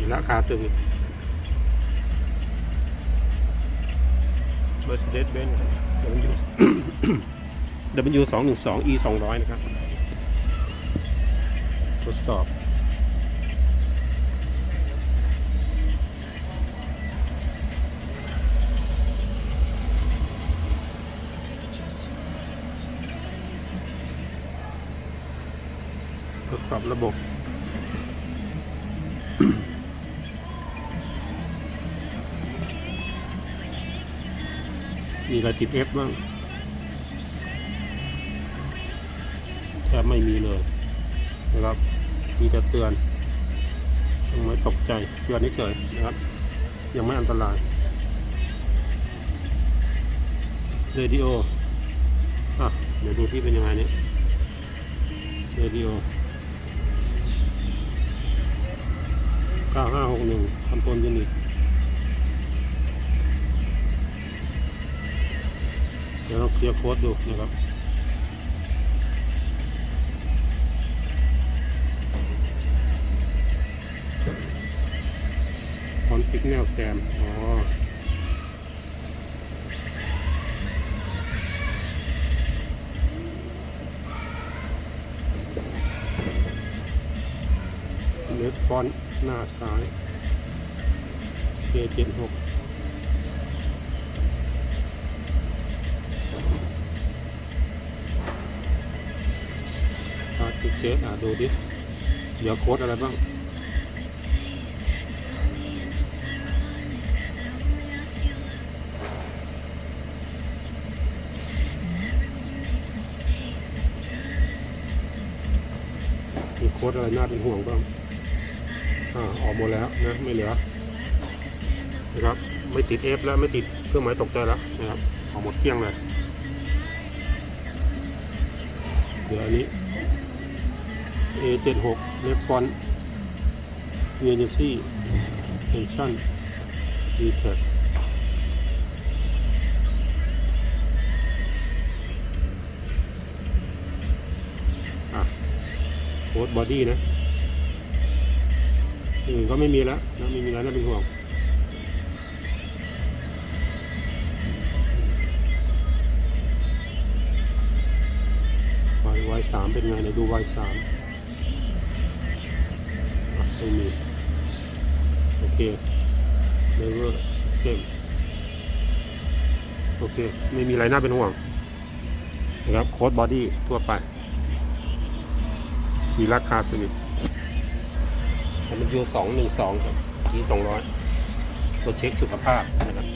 มีราคาสวิต Mercedes Benz ครับ W W สองหนึ่งสอง E สองร้อยนะครับ ทดสอบทดสอบระบบ มีอะไรติด F บ้างแทบไม่มีเลยนะครับ มีแต่เตือนต้องไม่ตกใจเตือนเฉยๆนะครับ ยังไม่อันตรายเรดิโออะเดี๋ยวดูที่เป็นยังไงเนี่ยเรดิโอ9561คอนโทรลยูนิต ดี๋ยวเราเคลียร์โค้ดดูนะครับคอนฟิกแนวแซม อ๋อเลือกฟอนต์หน้าซ้าย K76 อะติดเจ๊อะดูดิเดี๋ยวโค้ดอะไรบ้างมีโค้ดอะไรน่าเป็นห่วงบ้างอ่าออกหมดแล้วนะไม่เหลือนะครับไม่ติด F แล้วไม่ติดเครื่องหมายตกใจแล้วนะครับออกหมดเกลี้ยงเลยเดี๋ยวอันนี้ A76 เลฟฟอนเวเนซี่เทนชั่นดีเทคอะโค้ดบอดี้นะอื่นก็ไม่มีแล้วนะไม่มีแล้วน่าเป็นห่วงวายวสามเป็นไงเดี๋ยวดูวายสาม ไม่มี โอเคเลเวอร์เกมโอเค ไม่มีอะไรน่าเป็นห่วง นะครับ โค้ดบอดี้ทั่วไป มีราคาสวิตมันยูสองหนึ่งสองครับทีสองร้อยตัวจเช็คสุขภาพนะครับ